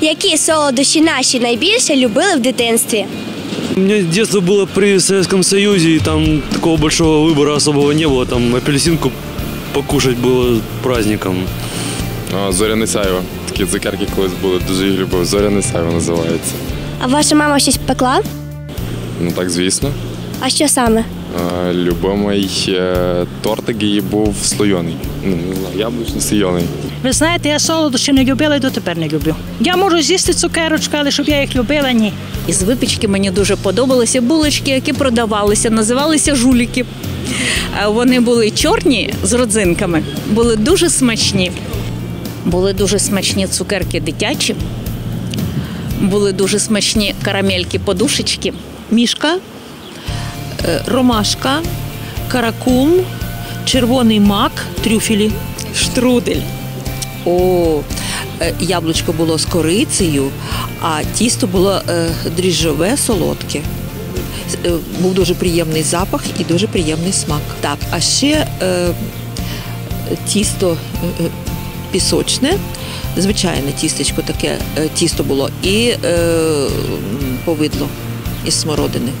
Які солодощі наші найбільше любили в дитинстві? У меня детство было при Советском Союзе, и там такого большого выбора особого не было. Там апельсинку покушать было праздником. А, Зоряне сяйво. Такі цукерки колись були, дуже їх любив. Зоряне сяйво називається. А ваша мама щось пекла? Ну так, звісно. А що саме? А, Любимий е, тортик її був слойоний. Ну, не знаю, яблучно слойоний. Ви знаєте, я солодощі не любила і дотепер не люблю. Я можу з'їсти цукерочку, але щоб я їх любила, ні. Із випічки мені дуже подобалися булочки, які продавалися, називалися жуліки. Е, Вони були чорні з родзинками, були дуже смачні. Були дуже смачні цукерки дитячі, були дуже смачні карамельки-подушечки. мішка, е, ромашка, каракум, червоний мак, трюфелі, штрудель. О, е, яблучко було з корицею, а тісто було е, дріжджове, солодке. Е, Був дуже приємний запах і дуже приємний смак. Так, а ще е, тісто е, е, пісочне, звичайне тістечко таке е, тісто було, і е, повидло із смородини.